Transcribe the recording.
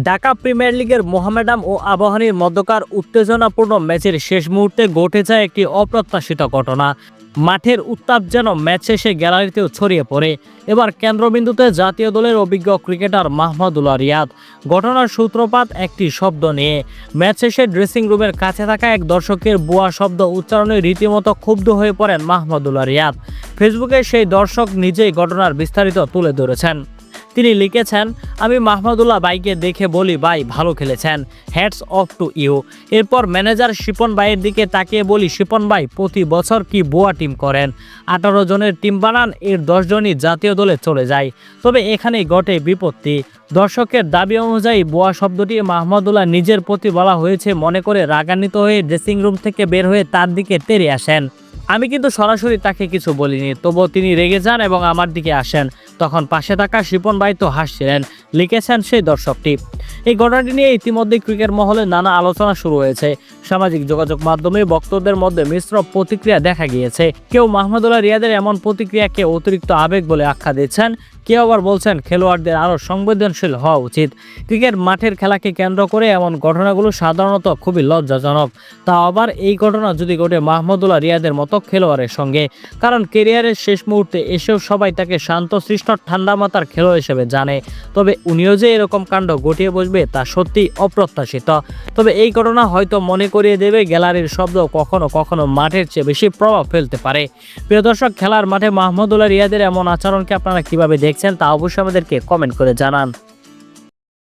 Dhaka premier লিগের মোহামেডাম ও আবাহনীর মধ্যকার উত্তেজনাপূর্ণ ম্যাচের শেষ মুহূর্তে ঘটে যায় একটি অপ্রত্যাশিত ঘটনা। মাঠের উত্তাপ যেন ম্যাচ শেষে গ্যালারিতেও ছড়িয়ে পড়ে। এবার কেন্দ্রবিন্দুতে জাতীয় দলের অভিজ্ঞ ক্রিকেটার মাহমুদুল্লাহ রিয়াদ। ঘটনার সূত্রপাত একটি শব্দ নিয়ে। ম্যাচ শেষে ড্রেসিং রুমের কাছে থাকা এক দর্শকের বুয়া শব্দ উচ্চারণে রীতিমতো ক্ষুব্ধ হয়ে পড়েন মাহমুদুল্লাহ রিয়াদ। ফেসবুকে সেই দর্শক নিজেই ঘটনার বিস্তারিত তুলে ধরেছেন। তিনি লিখেছেন, আমি মাহমুদুল্লাহ বাইকে দেখে বলি, ভাই, ভালো খেলেছেন। হ্যাটস অফ টু ইউ এরপর ম্যানেজার শিপন ভাইয়ের দিকে তাকিয়ে বলি, শিপন ভাই, প্রতি বছর কি বোয়া টিম করেন? আঠারো জনের টিম বানান, এর দশ জনই জাতীয় দলে চলে যায়। তবে এখানেই ঘটে বিপত্তি। দর্শকের দাবি অনুযায়ী বোয়া শব্দটি মাহমুদুল্লাহ নিজের প্রতি বলা হয়েছে, মনে করে রাগান্বিত হয়ে ড্রেসিং রুম থেকে বের হয়ে তার দিকে তেড়ে আসেন। আমি কিন্তু সরাসরি তাকে কিছু বলিনি, তবুও তিনি রেগে যান এবং আমার দিকে আসেন। তখন পাশে থাকা শিপন ভাই তো হাসছিলেন, লিখেছেন সেই দর্শকটি। এই ঘটনাটি নিয়ে ইতিমধ্যে ক্রিকেট মহলে নানা আলোচনা শুরু হয়েছে। সামাজিক যোগাযোগ মাধ্যমে বক্তব্যের মধ্যে মিশ্র প্রতিক্রিয়া দেখা গিয়েছে। কেউ মাহমুদুল্লাহ রিয়াদের এমন প্রতিক্রিয়াকে অতিরিক্ত আবেগ বলে আখ্যা দিচ্ছেন কেউ আবার বলছেন খেলোয়াড়দের আরও সংবেদনশীল হওয়া উচিত। ক্রিকেট মাঠের খেলাকে কেন্দ্র করে এমন ঘটনাগুলো সাধারণত খুবই লজ্জাজনক। তা আবার এই ঘটনা যদি ঘটে মাহমুদুল্লাহ রিয়াদের মতো খেলোয়াড়ের সঙ্গে। কারণ কেরিয়ারের শেষ মুহূর্তে এসেও সবাই তাকে শান্তশিষ্ট ঠান্ডা মাথার খেলোয়াড় হিসেবে জানে। তবে উনিও যে এরকম কাণ্ড ঘটিয়ে বসবে তা সত্যি অপ্রত্যাশিত। তবে এই ঘটনা হয়তো মনে করিয়ে দেবে গ্যালারির শব্দ কখনো কখনো মাঠের চেয়ে বেশি প্রভাব ফেলতে পারে। প্রিয় দর্শক, খেলার মাঠে মাহমুদুল্লাহ রিয়াদের এমন আচরণকে আপনারা কীভাবে দেখছেন তা অবশ্যই আমাদেরকে কমেন্ট করে জানান।